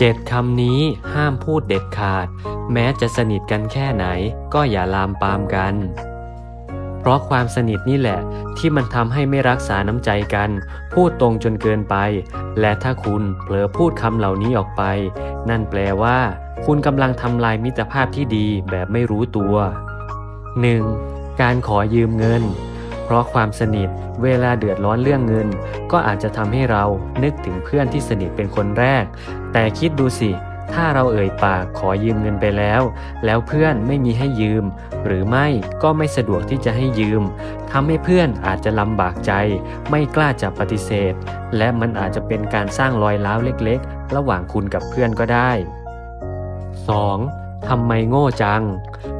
เจ็ดคำนี้ห้ามพูดเด็ดขาด แม้จะสนิทกันแค่ไหน ก็อย่าลามปามกัน เพราะความสนิทนี่แหละ ที่มันทำให้ไม่รักษาน้ำใจกัน พูดตรงจนเกินไป และถ้าคุณเผลอพูดคำเหล่านี้ออกไป นั่นแปลว่า คุณกำลังทำลายมิตรภาพที่ดีแบบไม่รู้ตัว 1. การขอยืมเงิน เพราะความสนิทเวลาเดือดร้อนเรื่องเงิน ก็อาจจะทำให้เรานึกถึงเพื่อนที่สนิทเป็นคนแรก แต่คิดดูสิ ถ้าเราเอ่ยปากขอยืมเงินไปแล้ว แล้วเพื่อนไม่มีให้ยืม หรือไม่ก็ไม่สะดวกที่จะให้ยืมทำให้เพื่อนอาจจะลำบากใจ ไม่กล้าจะปฏิเสธ และมันอาจจะเป็นการสร้างรอยร้าวเล็ก ๆ ระหว่างคุณกับเพื่อนก็ได้ 2. ทำไมโง่จัง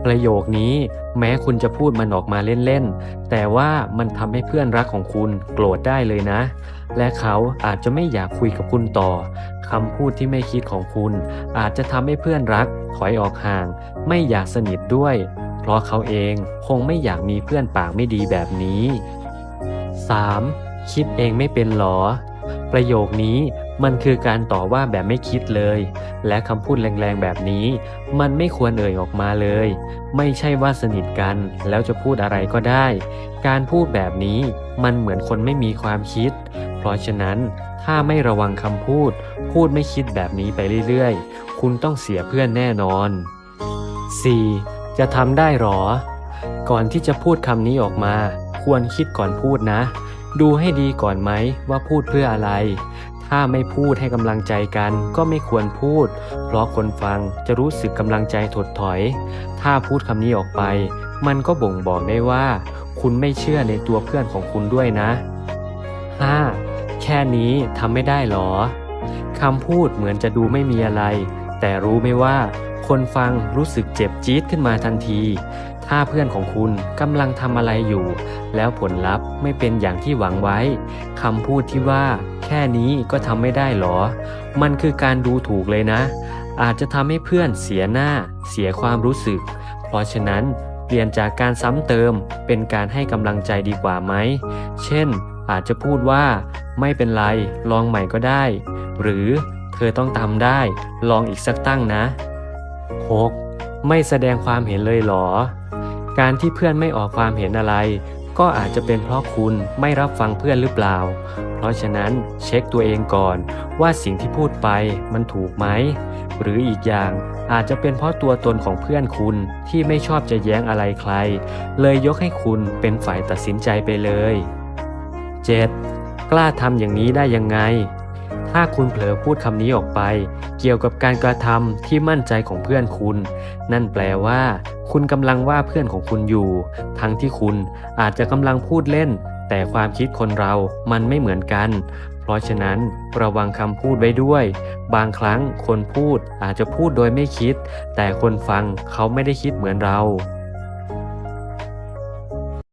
ประโยคนี้แม้คุณจะพูดมันออกมาเล่นๆ แต่ว่ามันทำให้เพื่อนรักของคุณโกรธได้เลยนะ และเขาอาจจะไม่อยากคุยกับคุณต่อคำพูดที่ไม่คิดของคุณ อาจจะทำให้เพื่อนรักถอยออกห่าง ไม่อยากสนิทด้วย เพราะเขาเองคงไม่อยากมีเพื่อนปากไม่ดีแบบนี้ 3. คิดเองไม่เป็นหรอ ประโยคนี้ มันคือการต่อว่าแบบไม่คิดเลย และคำพูดแรงๆแบบนี้ มันไม่ควรเอ่ยออกมาเลย ไม่ใช่ว่าสนิทกันแล้วจะพูดอะไรก็ได้ การพูดแบบนี้มันเหมือนคนไม่มีความคิด เพราะฉะนั้นถ้าไม่ระวังคำพูด พูดไม่คิดแบบนี้ไปเรื่อยๆ คุณต้องเสียเพื่อนแน่นอน 4. จะทำได้หรอ ก่อนที่จะพูดคำนี้ออกมา ควรคิดก่อนพูดนะ ดูให้ดีก่อนไหมว่าพูดเพื่ออะไร ถ้าไม่พูดให้กำลังใจกันก็ไม่ควรพูด เพราะคนฟังจะรู้สึกกำลังใจถดถอย ถ้าพูดคำนี้ออกไป มันก็บ่งบอกได้ว่า คุณไม่เชื่อในตัวเพื่อนของคุณด้วยนะ 5. แค่นี้ทำไม่ได้หรอคำพูดเหมือนจะดูไม่มีอะไร แต่รู้ไหมว่าคนฟังรู้สึกเจ็บจี๊ดขึ้นมาทันที ถ้าเพื่อนของคุณกำลังทำอะไรอยู่ แล้วผลลัพธ์ไม่เป็นอย่างที่หวังไว้คำพูดที่ว่า แค่นี้ก็ทำไม่ได้หรอ มันคือการดูถูกเลยนะ อาจจะทำให้เพื่อนเสียหน้า เสียความรู้สึก เพราะฉะนั้นเปลี่ยนจากการซ้ำเติมเป็นการให้กำลังใจดีกว่าไหม เช่น อาจจะพูดว่า ไม่เป็นไร ลองใหม่ก็ได้ หรือ เธอต้องทำได้ ลองอีกสักตั้งนะ 6. ไม่แสดงความเห็นเลยหรอ การที่เพื่อนไม่ออกความเห็นอะไร ก็อาจจะเป็นเพราะคุณไม่รับฟังเพื่อนหรือเปล่า เพราะฉะนั้นเช็คตัวเองก่อนว่าสิ่งที่พูดไปมันถูกไหม หรืออีกอย่างอาจจะเป็นเพราะตัวตนของเพื่อนคุณที่ไม่ชอบจะแย้งอะไรใคร เลยยกให้คุณเป็นฝ่ายตัดสินใจไปเลย 7. กล้าทำอย่างนี้ได้ยังไง ถ้าคุณเผลอพูดคำนี้ออกไป เกี่ยวกับการกระทำที่มั่นใจของเพื่อนคุณ นั่นแปลว่า คุณกำลังว่าเพื่อนของคุณอยู่ ทั้งที่คุณอาจจะกำลังพูดเล่น แต่ความคิดคนเรามันไม่เหมือนกัน เพราะฉะนั้นระวังคำพูดไว้ด้วย บางครั้งคนพูดอาจจะพูดโดยไม่คิด แต่คนฟังเขาไม่ได้คิดเหมือนเรา